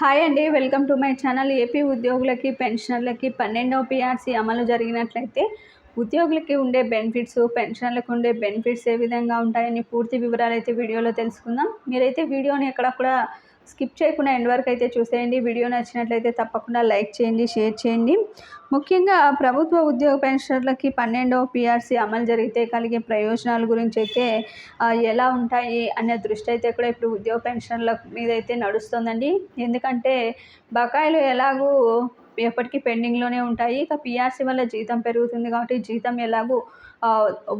Hi అండి welcome to my channel AP ఉద్యోగులకి పెన్షనర్లకి పన్నెండవ పిఆర్సీ అమలు జరిగినట్లయితే ఉద్యోగులకి ఉండే బెనిఫిట్స్ పెన్షనర్లకు ఉండే బెనిఫిట్స్ ఏ విధంగా ఉంటాయని పూర్తి వివరాలు అయితే వీడియోలో తెలుసుకుందాం. మీరైతే వీడియోని ఎక్కడ కూడా స్కిప్ చేయకుండా ఎండ్ వరకు అయితే చూసేయండి. వీడియో నచ్చినట్లయితే తప్పకుండా లైక్ చేయండి షేర్ చేయండి. ముఖ్యంగా ప్రభుత్వ ఉద్యోగ పెన్షనర్లకి పన్నెండవ పిఆర్సీ అమలు జరిగితే కలిగే ప్రయోజనాల గురించి అయితే ఎలా ఉంటాయి అనే దృష్టి అయితే కూడా ఇప్పుడు ఉద్యోగ పెన్షనర్ల మీద అయితే నడుస్తుందండి. ఎందుకంటే బకాయిలు ఎలాగూ ఎప్పటికీ పెండింగ్లోనే ఉంటాయి. ఇక పిఆర్సీ వల్ల జీతం పెరుగుతుంది కాబట్టి జీతం ఎలాగూ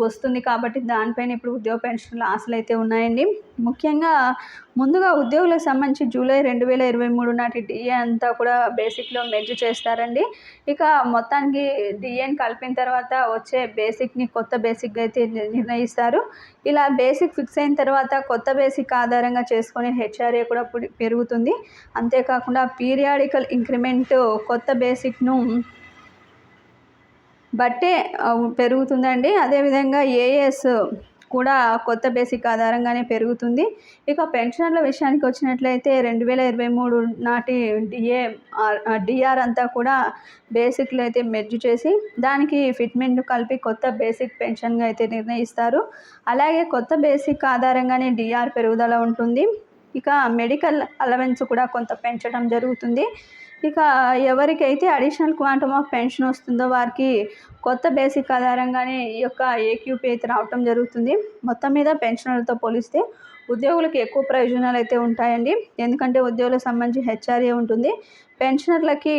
వస్తుంది కాబట్టి దానిపైన ఇప్పుడు ఉద్యోగ పెన్షన్లు ఆశలు అయితే ఉన్నాయండి. ముఖ్యంగా ముందుగా ఉద్యోగులకు సంబంధించి జూలై రెండు వేల ఇరవై మూడు నాటి డిఏ అంతా కూడా బేసిక్లో మెర్జ్ చేస్తారండి. ఇక మొత్తానికి డిఏని కలిపిన తర్వాత వచ్చే బేసిక్ని కొత్త బేసిక్గా అయితే నిర్ణయిస్తారు. ఇలా బేసిక్ ఫిక్స్ అయిన తర్వాత కొత్త బేసిక్ ఆధారంగా చేసుకునే హెచ్ఆర్ఏ కూడా పెరుగుతుంది. అంతేకాకుండా పీరియాడికల్ ఇంక్రిమెంట్ కొత్త బేసిక్ను బట్టే పెరుగుతుందండి. అదేవిధంగా ఏఎస్ కూడా కొత్త బేసిక్ ఆధారంగానే పెరుగుతుంది. ఇక పెన్షనర్ల విషయానికి వచ్చినట్లయితే రెండు వేల ఇరవై మూడు నాటి డిఏ డిఆర్ అంతా కూడా బేసిక్లు అయితే మెర్జ్ చేసి దానికి ఫిట్మెంట్ కలిపి కొత్త బేసిక్ పెన్షన్గా అయితే నిర్ణయిస్తారు. అలాగే కొత్త బేసిక్ ఆధారంగానే డిఆర్ పెరుగుదల ఉంటుంది. ఇక మెడికల్ అలవెన్స్ కూడా కొంత పెంచడం జరుగుతుంది. ఇక ఎవరికైతే అడిషనల్ క్వాంటమ్ ఆఫ్ పెన్షన్ వస్తుందో వారికి కొత్త బేసిక్ ఆధారంగానే ఈ యొక్క ఏక్యూపీ అయితే రావటం జరుగుతుంది. మొత్తం మీద పెన్షనర్లతో పోలిస్తే ఉద్యోగులకు ఎక్కువ ప్రయోజనాలు అయితే ఉంటాయండి. ఎందుకంటే ఉద్యోగులకు సంబంధించి హెచ్ఆర్ఏ ఉంటుంది. పెన్షనర్లకి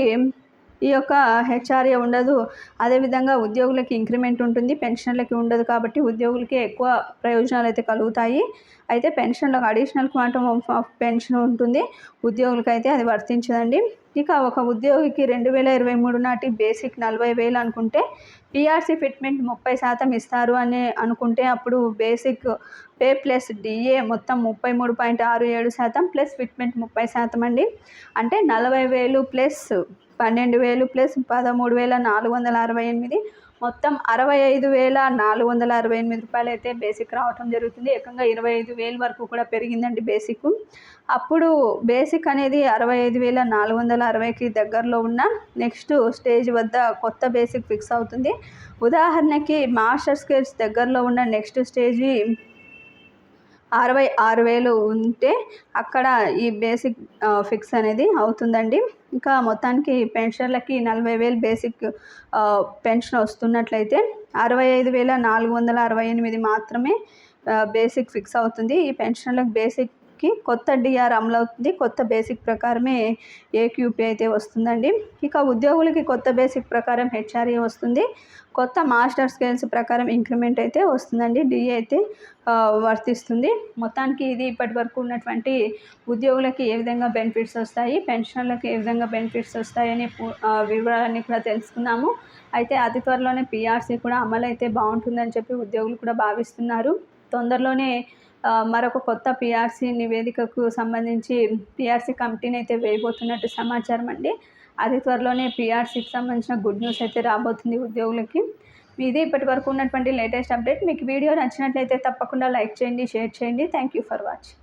ఈ యొక్క హెచ్ఆర్ఏ ఉండదు. అదేవిధంగా ఉద్యోగులకి ఇంక్రిమెంట్ ఉంటుంది పెన్షన్లకి ఉండదు కాబట్టి ఉద్యోగులకి ఎక్కువ ప్రయోజనాలు అయితే కలుగుతాయి. అయితే పెన్షన్లకు అడిషనల్ క్వాంటమ్ ఆఫ్ పెన్షన్ ఉంటుంది. ఉద్యోగులకి అయితే అది వర్తించదండి. ఇక ఒక ఉద్యోగికి రెండు వేల ఇరవై మూడు నాటి బేసిక్ నలభై వేలు అనుకుంటే పిఆర్సీ ఫిట్మెంట్ ముప్పై శాతం ఇస్తారు అని అనుకుంటే అప్పుడు బేసిక్ పే ప్లస్ డిఏ మొత్తం ముప్పై మూడు పాయింట్ ఆరు ఏడు శాతం ప్లస్ ఫిట్మెంట్ ముప్పై శాతం అండి. అంటే నలభై వేలు ప్లస్ పన్నెండు వేలు ప్లస్ పదమూడు వేల నాలుగు వందల అరవై ఎనిమిది. మొత్తం అరవై ఐదు వేల నాలుగు వందల అరవై ఎనిమిది రూపాయలు అయితే బేసిక్ రావటం జరుగుతుంది. ఏకంగా ఇరవై ఐదు వేలు వరకు కూడా పెరిగిందండి బేసిక్ అప్పుడు బేసిక్ అనేది అరవై ఐదు వేల నాలుగు వందల అరవైకి దగ్గరలో ఉన్న నెక్స్ట్ స్టేజ్ వద్ద కొత్త బేసిక్ ఫిక్స్ అవుతుంది. ఉదాహరణకి మాస్టర్ స్కేట్స్ దగ్గరలో ఉన్న నెక్స్ట్ స్టేజ్ అరవై ఆరు వేలు ఉంటే అక్కడ ఈ బేసిక్ ఫిక్స్ అనేది అవుతుందండి. ఇంకా మొత్తానికి పెన్షన్లకి నలభై వేలు బేసిక్ పెన్షన్ వస్తున్నట్లయితే అరవై ఐదు వేల నాలుగు వందల అరవై ఎనిమిది మాత్రమే బేసిక్ ఫిక్స్ అవుతుంది. ఈ పెన్షన్లకు బేసిక్ గ్రూప్కి కొత్త డిఆర్ అమలు అవుతుంది కొత్త బేసిక్ ప్రకారమే ఏక్యూపీ అయితే వస్తుందండి. ఇక ఉద్యోగులకి కొత్త బేసిక్ ప్రకారం హెచ్ఆర్ఏ వస్తుంది. కొత్త మాస్టర్ స్కేల్స్ ప్రకారం ఇంక్రిమెంట్ అయితే వస్తుందండి. డిఏ అయితే వర్తిస్తుంది. మొత్తానికి ఇది ఇప్పటి వరకు ఉన్నటువంటి ఉద్యోగులకి ఏ విధంగా బెనిఫిట్స్ వస్తాయి? పెన్షనర్లకు ఏ విధంగా బెనిఫిట్స్ వస్తాయని వివరాలన్నీ కూడా తెలుసుకున్నాము అయితే అతి త్వరలోనే పిఆర్సీ కూడా అమలు అయితే బాగుంటుందని చెప్పి ఉద్యోగులు కూడా భావిస్తున్నారు. తొందరలోనే మరొక కొత్త పిఆర్సీ నివేదికకు సంబంధించి పిఆర్సీ కమిటీని అయితే వేయబోతున్నట్టు సమాచారం అండి. అది త్వరలోనే పిఆర్సీకి సంబంధించిన గుడ్ న్యూస్ అయితే రాబోతుంది ఉద్యోగులకి. ఇది ఇప్పటి వరకు ఉన్నటువంటి లేటెస్ట్ అప్డేట్. మీకు వీడియో నచ్చినట్లయితే తప్పకుండా లైక్ చేయండి షేర్ చేయండి. Thank you for watching